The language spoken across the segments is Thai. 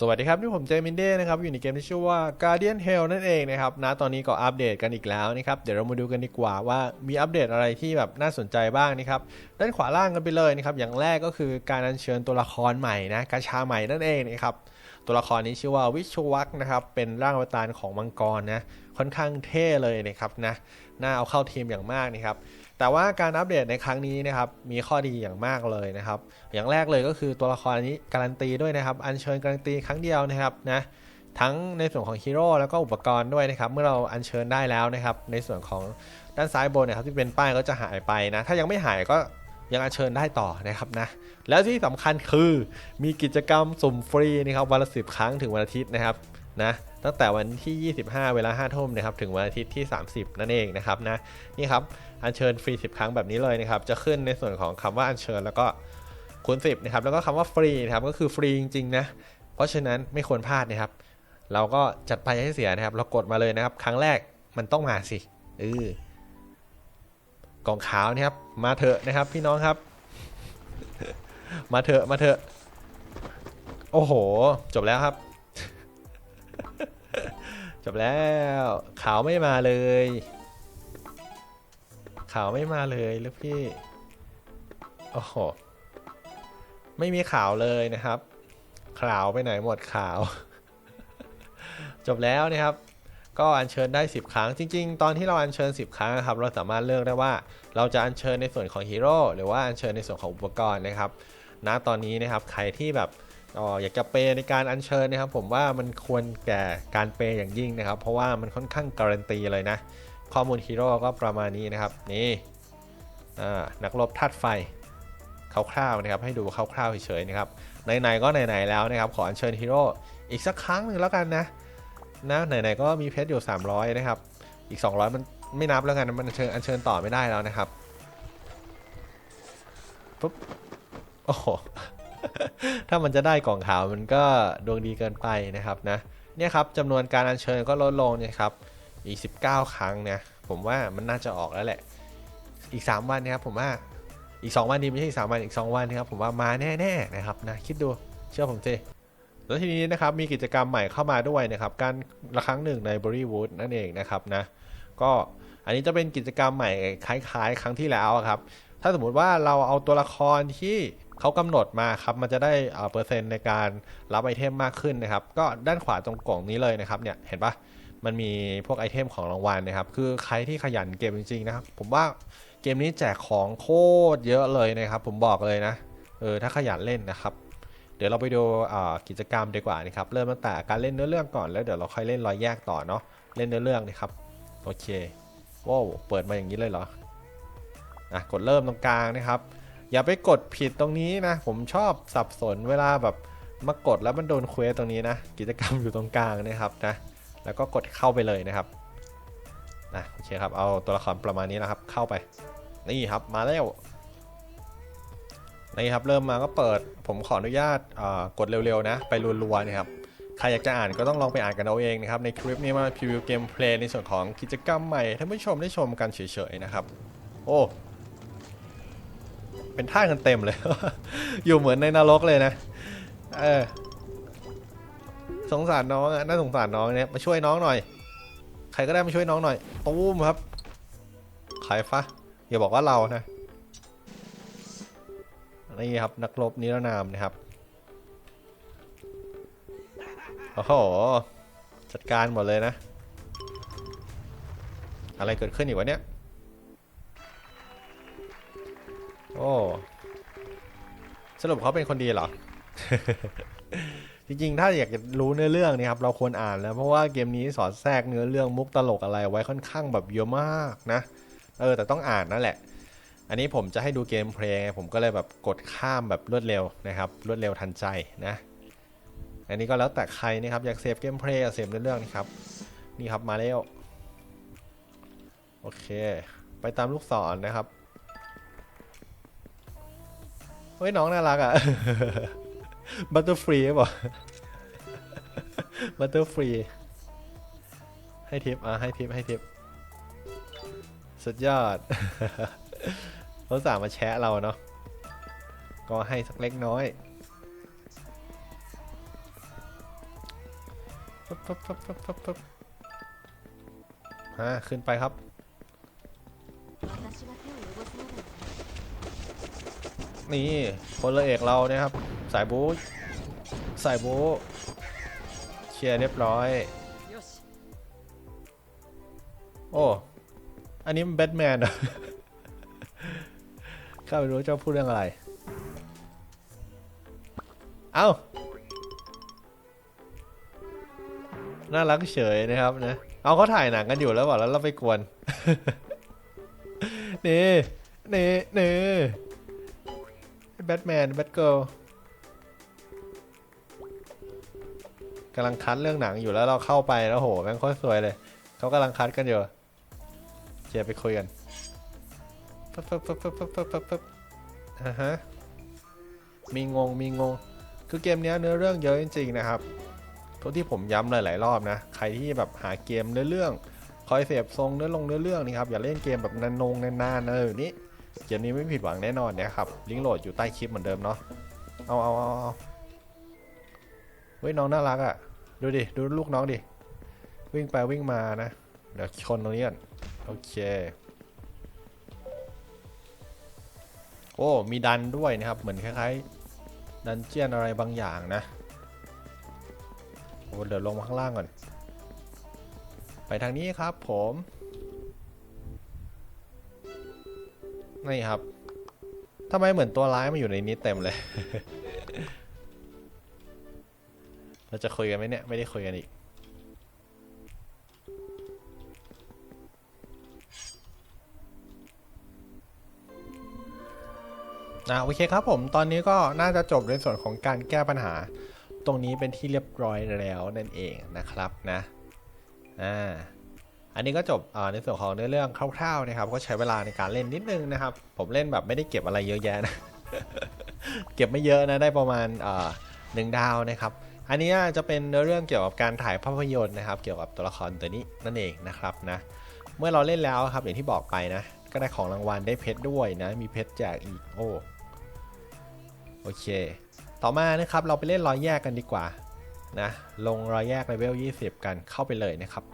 สวัสดีครับนี่ผมเจมินเด้นะครับอยู่ในเกมที่ชื่อว่า Guardian Hell นั่นเองนะครับนะตอนนี้ก็อัปเดตกันอีกแล้วนะครับเดี๋ยวเรามาดูกันดีกว่าว่ามีอัปเดตอะไรที่แบบน่าสนใจบ้างนะครับด้านขวาล่างกันไปเลยนะครับอย่างแรกก็คือการอัญเชิญตัวละครใหม่นะกาชาใหม่นั่นเองนะครับ ตัวละครนี้ชื่อว่าวิชวักนะครับ เป็นร่างอวตารของมังกรนะ ค่อนข้างเท่เลยนะครับนะ น่าเอาเข้าทีมอย่างมากนะครับ แต่ว่าการอัปเดตในครั้งนี้นะครับ มีข้อดีอย่างมากเลยนะครับ อย่างแรกเลยก็คือตัวละครนนี้การันตีด้วยนะครับ อัญเชิญการันตีครั้งเดียวนะครับนะทั้งในส่วนของฮีโร่แล้วก็อุปกรณ์ด้วยนะครับ เมื่อเราอัญเชิญได้แล้วนะครับ ในส่วนของด้านซ้ายบนนะครับที่เป็นป้ายก็จะหายไปนะ ถ้ายังไม่หายก็ ยังอัญเชิญได้ต่อนะครับนะแล้วที่สำคัญคือมีกิจกรรมสุ่มฟรีนะครับวันละสิบครั้งถึงวันอาทิตย์นะครับนะตั้งแต่วันที่ 25 เวลา5ทุ่มนะครับถึงวันอาทิตย์ที่ 30 นั่นเองนะครับนะนี่ครับอัญเชิญฟรี 10 ครั้งแบบนี้เลยนะครับจะขึ้นในส่วนของคำว่าอัญเชิญแล้วก็คูณ10นะครับแล้วก็คำว่าฟรีนะครับก็คือฟรีจริงๆนะเพราะฉะนั้นไม่ควรพลาดนะครับ เราก็จัดไปให้เสียนะครับ เรากดมาเลยนะครับ ครั้งแรกมันต้องมาสิเออ กล่องขาวนะครับ มาเถอะนะครับพี่น้องครับ มาเถอะมาเถอะโอ้โห จบแล้วครับ จบแล้วขาวไม่มาเลยขาวไม่มาเลยลูกพี่โอ้โหไม่มีขาวเลยนะครับขาวไปไหนหมดขาว จบแล้วนะครับ ก็อัญเชิญได้ 10 ครั้ง จริง ๆ ตอนที่เราอัญเชิญ 10 ครั้งนะครับ เราสามารถเลือกได้ว่าเราจะอัญเชิญในส่วนของฮีโร่หรือว่าอัญเชิญในส่วนของอุปกรณ์นะครับ ณ ตอนนี้นะครับ ใครที่แบบอออยากจะเปในการอัญเชิญนะครับ ผมว่ามันควรแก่การเปอย่างยิ่งนะครับ เพราะว่ามันค่อนข้างการันตีเลยนะ ข้อมูลฮีโร่ก็ประมาณนี้นะครับ นี่นักรบธาตุไฟคร่าวๆนะครับให้ดูคร่าวๆเฉยๆนะครับไหนๆก็ไหนๆแล้วนะครับ ขออัญเชิญฮีโร่อีกสักครั้งหนึ่งแล้วกันนะ นะไหนๆก็มีเพชรอยู่ 300 นะครับ อีก 200 มันไม่นับแล้วกันมันอัญเชิญอัญเชิญต่อไม่ได้แล้วนะครับปุ๊บโอ้โหถ้ามันจะได้กล่องขาวมันก็ดวงดีเกินไปนะครับนะเนี่ยครับจำนวนการอัญเชิญก็ลดลงนี่ยครับอีก 19 ครั้งเนี่ยผมว่ามันน่าจะออกแล้วแหละ อีก 3 วันนะครับผมว่าอีก 2 วันดีไม่ใช่อีก3วันอีก 2 วันนะครับผมว่ามาแน่ๆนะครับนะคิดดูเชื่อผมเจ แล้วทีนี้นะครับมีกิจกรรมใหม่เข้ามาด้วยนะครับ การละครั้งหนึ่งในบริวูดนั่นเองนะครับนะก็อันนี้จะเป็นกิจกรรมใหม่คล้ายๆ ครั้งที่แล้วครับ ถ้าสมมุติว่าเราเอาตัวละครที่เขากำหนดมาครับ มันจะได้เปอร์เซ็นต์ในการรับไอเทมมากขึ้นนะครับ ก็ด้านขวาตรงกล่องนี้เลยนะครับเนี่ยเห็นปะมันมีพวกไอเทมของรางวัลนะครับ คือใครที่ขยันเกมจริงๆนะครับ ผมว่าเกมนี้แจกของโคตรเยอะเลยนะครับ ผมบอกเลยนะ เออถ้าขยันเล่นนะครับ เดี๋ยวเราไปดูกิจกรรมดีกว่านะครับ เริ่มตั้งแต่การเล่นเนื้อเรื่องก่อนแล้วเดี๋ยวเราค่อยเล่นรอยแยกต่อเนาะ เล่นเนื้อเรื่องนะครับ โอเคว้าวเปิดมาอย่างนี้เลยเหรอ อะ กดเริ่มตรงกลางนะครับ อย่าไปกดผิดตรงนี้นะ ผมชอบสับสนเวลาแบบมากดแล้วมันโดนเควสตรงนี้นะ กิจกรรมอยู่ตรงกลางนะครับนะ แล้วก็กดเข้าไปเลยนะครับนะโอเคครับ เอาตัวละครประมาณนี้นะครับ เข้าไป นี่ครับ มาแล้ว นี่ครับเริ่มมาก็เปิดผมขออนุญาตกดเร็วๆนะ ไปรัวๆนะครับใครอยากจะอ่านก็ต้องลองไปอ่านกันเอาเองนะครับ ในคลิปนี้มาพรีวิวเกมเพลย์ในส่วนของกิจกรรมใหม่ท่านผู้ชมได้ชมกันเฉยๆนะครับ โอ้เป็นท่ากันเต็มเลย อยู่เหมือนในนรกเลยนะ เออ สงสารน้องอะน่าสงสารน้องเนี่ย มาช่วยน้องหน่อย ใครก็ได้มาช่วยน้องหน่อย ตูมครับขายฟะอย่าบอกว่าเรานะ นี่ครับ นักรบนิรนามนะครับโอ้โหจัดการหมดเลยนะ อะไรเกิดขึ้นอีกวะเนี่ยโอ้สรุปเขาเป็นคนดีเหรอ จริงๆ ถ้าอยากจะรู้เนื้อเรื่องนี่ครับเราควรอ่านแล้ว เพราะว่าเกมนี้สอดแทรกเนื้อเรื่องมุกตลกอะไรไว้ค่อนข้างแบบเยอะมากนะ เออแต่ต้องอ่านนั่นแหละ อันนี้ผมจะให้ดูเกมเพลย์ไงผมก็เลยแบบกดข้ามแบบรวดเร็วนะครับรวดเร็วทันใจนะ อันนี้ก็แล้วแต่ใครนะครับอยากเซฟเกมเพลย์เซฟเรื่องนี่ครับนี่ครับมาแล้วโอเค ไปตามลูกศรนนะครับเฮ้ยน้องน่ารักอะบัตเตอร์ฟรีป่ะบัตเตอร์ฟรีให้ทิปอะให้ทิปให้ทิปสุดยอด เขาสามาแชะเราเนาะก็ให้สักเล็กน้อยปึ๊บป๊บปึ๊บป๊บปึ๊บป๊บฮะขึ้นไปครับนี่พลเอกเราเนี่ยครับ สายบู๊สายบู๊เชียร์เรียบร้อย โอ้ อันนี้มันแบทแมนอะ ข้าไม่รู้เจ้าพูดเรื่องอะไร เอ้า น่ารักเฉยนะครับนะ เอาเขาถ่ายหนังกันอยู่แล้วบอกแล้วเราไปกวน นี่ นี่ นี่แบทแมน แบทเกิลกำลังคัดเรื่องหนังอยู่แล้วเราเข้าไปแล้วโหแม่งโคตรสวยเลย เขากำลังคัดกันอยู่เจียไปคุยกัน ปึ๊บปึ๊บปึ๊บปึ๊บปึ๊บปึ๊บปึ๊บปึ๊บอ่าฮะมีงงมีงง คือเกมนี้เนื้อเรื่องเยอะจริงๆนะครับทุกที่ผมย้ำหลาย ๆ รอบนะ ใครที่แบบหาเกมเนื้อเรื่อง คอยเสพทรงเนื้อลงเนื้อเรื่องนี่ครับ อย่าเล่นเกมแบบนานงนานๆนะเออนี่เกมนี้ไม่ผิดหวังแน่นอนนะครับ ลิงก์โหลดอยู่ใต้คลิปเหมือนเดิมเนาะ เอาเอาเอาเอาเฮ้ยน้องน่ารักอะ่ะ ดูดิ ดูลูกน้องดิ วิ่งไปวิ่งมานะ เดี๋ยวชนตรงนี้ก่อนโอเค โอ้มีดันด้วยนะครับเหมือนคล้ายๆดันเจียนอะไรบางอย่างนะโอ้เดี๋ยวลงมาข้างล่างก่อน ไปทางนี้ครับผมนี่ครับทำไมเหมือนตัวร้ายมาอยู่ในนี้เต็มเลย เราจะคุยกันไหมเนี่ย ไม่ได้คุยกันอีก นะโอเคครับผมตอนนี้ก็น่าจะจบในส่วนของการแก้ปัญหา ตรงนี้เป็นที่เรียบร้อยแล้วนั่นเองนะครับนะอ่าอันนี้ก็จบในส่วนของเนื้อเรื่องคร่าวๆนะครับ ก็ใช้เวลาในการเล่นนิดนึงนะครับ ผมเล่นแบบไม่ได้เก็บอะไรเยอะแยะนะเก็บไม่เยอะนะได้ประมาณหนึ่งดาวนะครับ อันนี้จะเป็นเนื้อเรื่องเกี่ยวกับการถ่ายภาพยนตร์นะครับ เกี่ยวกับตัวละครตัวนี้นั่นเองนะครับนะเมื่อเราเล่นแล้วครับอย่างที่บอกไปนะ ก็ได้ของรางวัลได้เพชรด้วยนะ มีเพชรแจกอีกโอ้ โอเค ต่อมานะครับเราไปเล่นรอยแยกกันดีกว่านะลงรอยแยกเลเวล 20 กันเข้าไปเลยนะครับ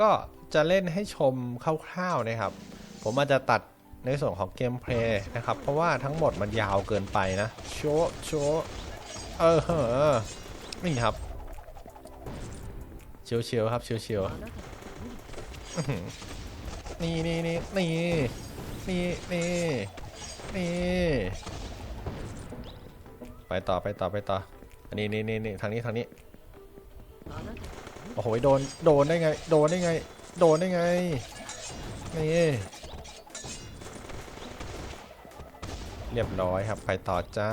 ก็จะเล่นให้ชมคร่าวๆนะครับ ผมอาจจะตัดในส่วนของเกมเพลย์นะครับ เพราะว่าทั้งหมดมันยาวเกินไปนะ โชว์โชว์เออเออนี่ครับเชียวเชียวครับเชียวเชียวนี่นี่นี่นี่ นี่นี่นี่ไปต่อไปต่อไปต่ออันนี้นี่นี่ทางนี้ทางนี้โอ้โหโดนโดนได้ไง โดนได้ไง โดนได้ไงนี่เรียบร้อยครับ ไปต่อจ้า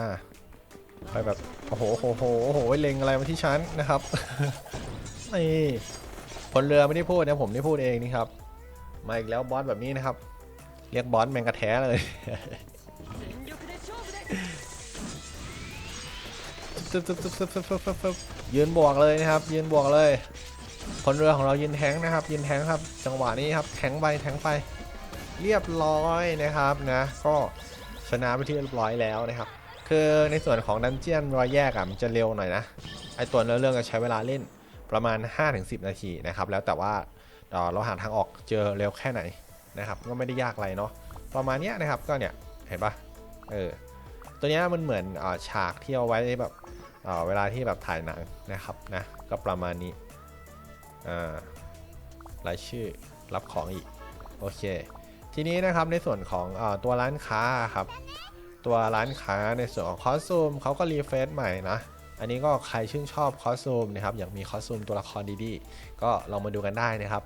ไปแบบโอ้โหโอ้โหโอ้โหเล็งอะไรมาที่ฉันนะครับนี่พลเรือไม่ได้พูดนะผมได้พูดเองนี่ครับมาอีกแล้วบอสแบบนี้นะครับ เรียกบอสแมงกระแทะเลยซึยืนบวกเลยนะครับ ยืนบวกเลยพลเรือของเรายืนแทงนะครับ ยืนแทงครับ จังหวะนี้ครับ แทงไปแทงไป เรียบร้อยนะครับนะ ก็ชนะไปที่เรียบร้อยแล้วนะครับ คือในส่วนของดันเจียนรอยแยกอะมันจะเร็วหน่อยนะไอตัวเนื้อเรื่องจะใช้เวลาเล่นประมาณ 5-10 นาทีนะครับ แล้วแต่ว่าเราหาทางออกเจอเร็วแค่ไหน นะครับก็ไม่ได้ยากอะไรเนาะประมาณนี้นะครับก็เนี่ยเห็นปะเออตัวเนี้ยมันเหมือนอฉากที่เอาไว้แบบเเวลาที่แบบถ่ายหนังนะครับนะก็ประมาณนี้รายชื่อรับของอีกโอเค ทีนี้นะครับในส่วนของอตัวร้านค้าครับตัวร้านค้าในส่วนของคอสตูมเขาก็รีเฟรชใหม่นะอันนี้ก็ใครชื่นชอบคอสตูมนะครับอยากมีคอสตูมตัวละครดีๆ ก็ลองมาดูกันได้นะครับ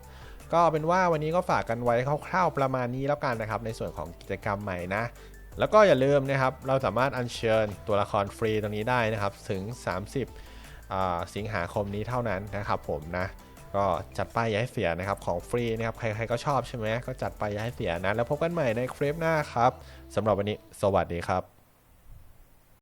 ก็เป็นว่าวันนี้ก็ฝากกันไว้คร่าวๆประมาณนี้แล้วกันนะครับ ในส่วนของกิจกรรมใหม่นะ แล้วก็อย่าลืมนะครับ เราสามารถอัญเชิญตัวละครฟรีตรงนี้ได้นะครับ ถึง 30 สิงหาคมนี้เท่านั้นนะครับผมนะก็จัดไปย่าให้เสียนะครับของฟรีนะครับใครๆก็ชอบใช่ไหมก็จัดไปย่าให้เสียนะ แล้วพบกันใหม่ในคลิปหน้าครับสำหรับวันนี้ สวัสดีครับ